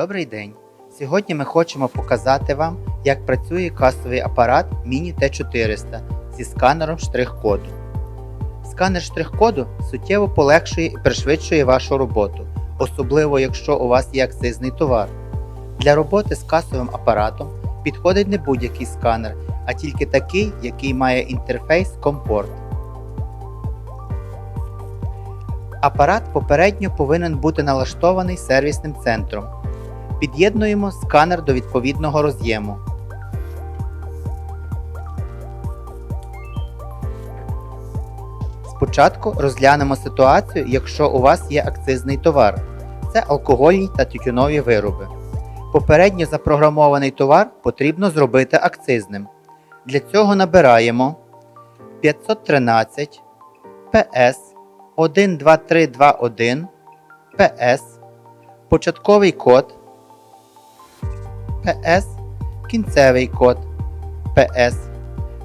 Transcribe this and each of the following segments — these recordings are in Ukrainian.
Добрий день! Сьогодні ми хочемо показати вам, як працює касовий апарат Mini T400 зі сканером штрих-коду. Сканер штрих-коду суттєво полегшує і пришвидшує вашу роботу, особливо якщо у вас є акцизний товар. Для роботи з касовим апаратом підходить не будь-який сканер, а тільки такий, який має інтерфейс Comport. Апарат попередньо повинен бути налаштований сервісним центром. Під'єднуємо сканер до відповідного роз'єму. Спочатку розглянемо ситуацію, якщо у вас є акцизний товар. Це алкогольні та тютюнові вироби. Попередньо запрограмований товар потрібно зробити акцизним. Для цього набираємо 513 PS 12321 PS початковий код PS, кінцевий код PS.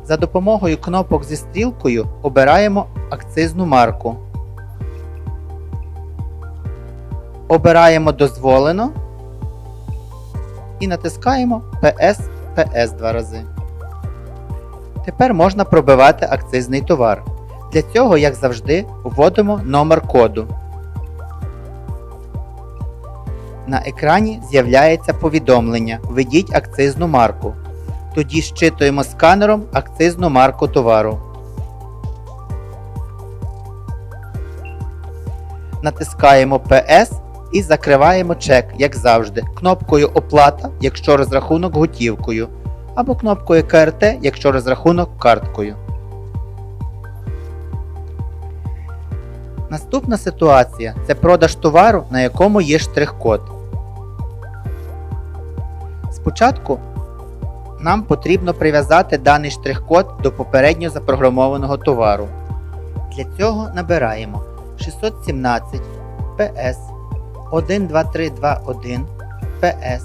За допомогою кнопок зі стрілкою обираємо акцизну марку. Обираємо дозволено і натискаємо PS PS два рази. Тепер можна пробивати акцизний товар. Для цього, як завжди, вводимо номер коду. На екрані з'являється повідомлення Введіть акцизну марку. Тоді щитуємо сканером акцизну марку товару. Натискаємо PS і закриваємо чек, як завжди, кнопкою Оплата, якщо розрахунок готівкою, або кнопкою КРТ, якщо розрахунок карткою. Наступна ситуація це продаж товару, на якому є штрих-код. Спочатку нам потрібно прив'язати даний штрих-код до попередньо запрограмованого товару. Для цього набираємо 617 PS 12321 PS,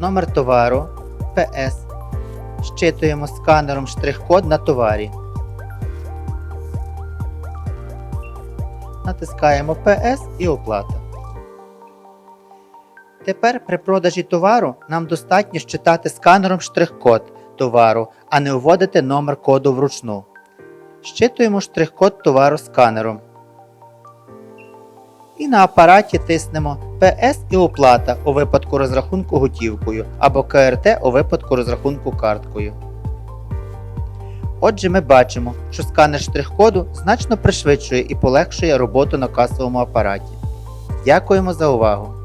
номер товару PS. Щитуємо сканером штрих-код на товарі. Натискаємо PS і оплата. Тепер при продажі товару нам достатньо щитати сканером штрих-код товару, а не вводити номер коду вручну. Щитуємо штрих-код товару сканером. І на апараті тиснемо PS і оплата у випадку розрахунку готівкою або КРТ у випадку розрахунку карткою. Отже, ми бачимо, що сканер штрих-коду значно пришвидшує і полегшує роботу на касовому апараті. Дякуємо за увагу!